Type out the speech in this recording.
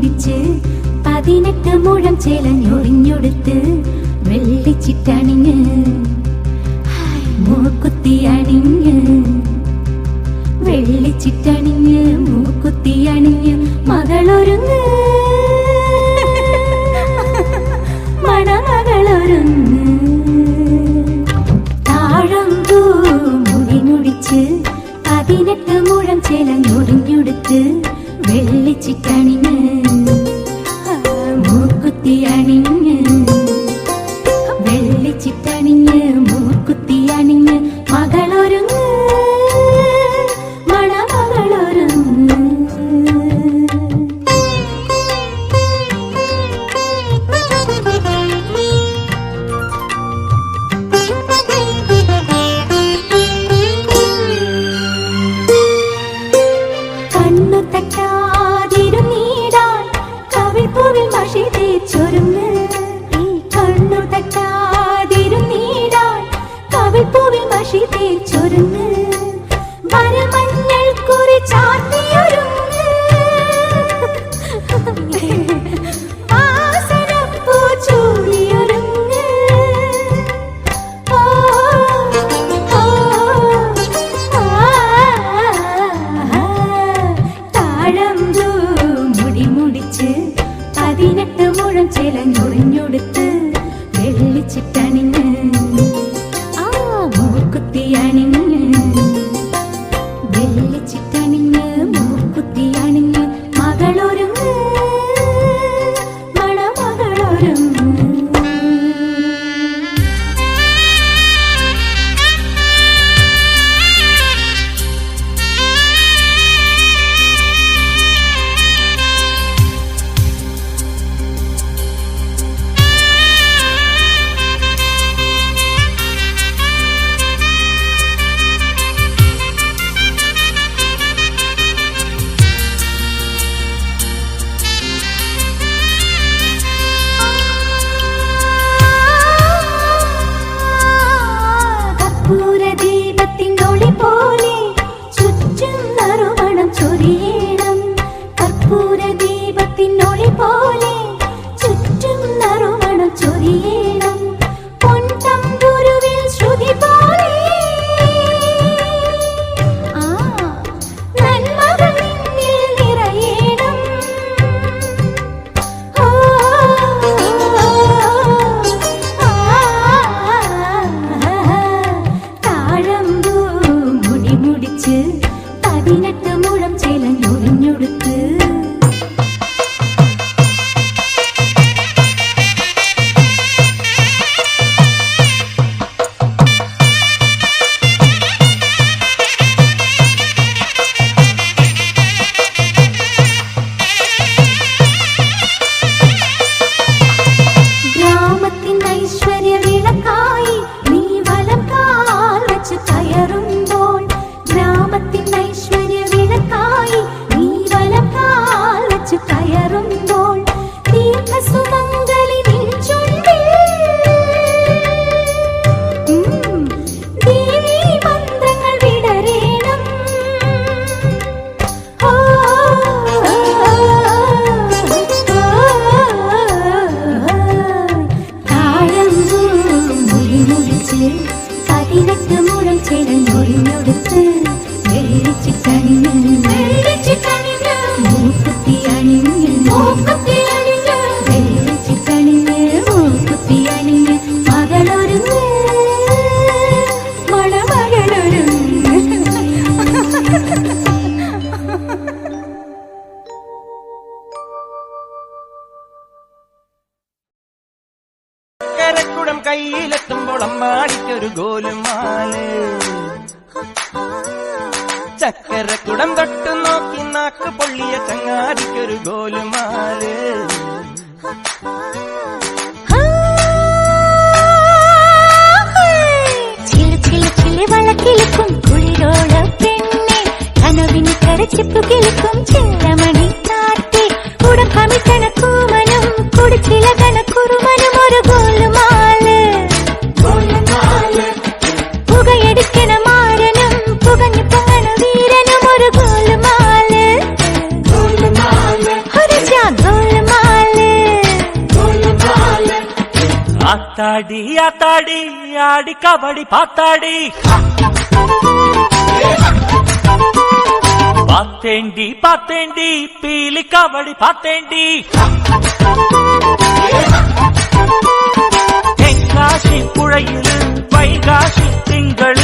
കുഴിച്ച് പതിനെട്ട് മുഴം ചേലഞ്ഞൊറിഞ്ഞൊടുത്ത് വെള്ളിച്ചിട്ടണിഞ്ഞ് മൂക്കുത്തി അണിഞ്ഞ്. വെള്ളിച്ചിട്ടണിഞ്ഞ് മൂക്കുത്തി അണിഞ്ഞ് മകളൊരുങ്ങ്. മണമകളൊരുങ്ങ്. താഴം തൂ മുടിനുടിച്ച് പതിനെട്ട് മുഴം ചേലഞ്ഞൊറിഞ്ഞൊടുത്ത് വെള്ളിച്ചിട്ടണിഞ്ഞ് 期待你 പിടിച്ച് പതിനെട്ട് മുഴം ചിലഞ്ഞൊറിഞ്ഞൊടുത്ത് വെള്ളിച്ചിട്ടണിഞ്ഞ് ആ മൂക്കുത്തി അണിഞ്ഞ് വെള്ളിച്ചിട്ട അരക്കുടം കയ്യിലെത്തുമ്പോൾ അമ്മാടിക്കൊരു ഗോലുമാൽ. ചക്കരക്കുടം തൊട്ടു നോക്കി നാക്ക് പൊള്ളിയ ചങ്ങാടിക്കൊരു ഗോലുമാൽ. വളക്കിലും കുളിരോള പെണ്ണെ കനവിന് കരച്ചിപ്പുകെ ஆத்தாடி ஆத்தாடி ஆடி கபடி பாத்தாடி பார்த்தேண்டி பார்த்தேண்டி பீலி கபடி பார்த்தேண்டி தென்காசி புழையில் வைகாசி திங்கள்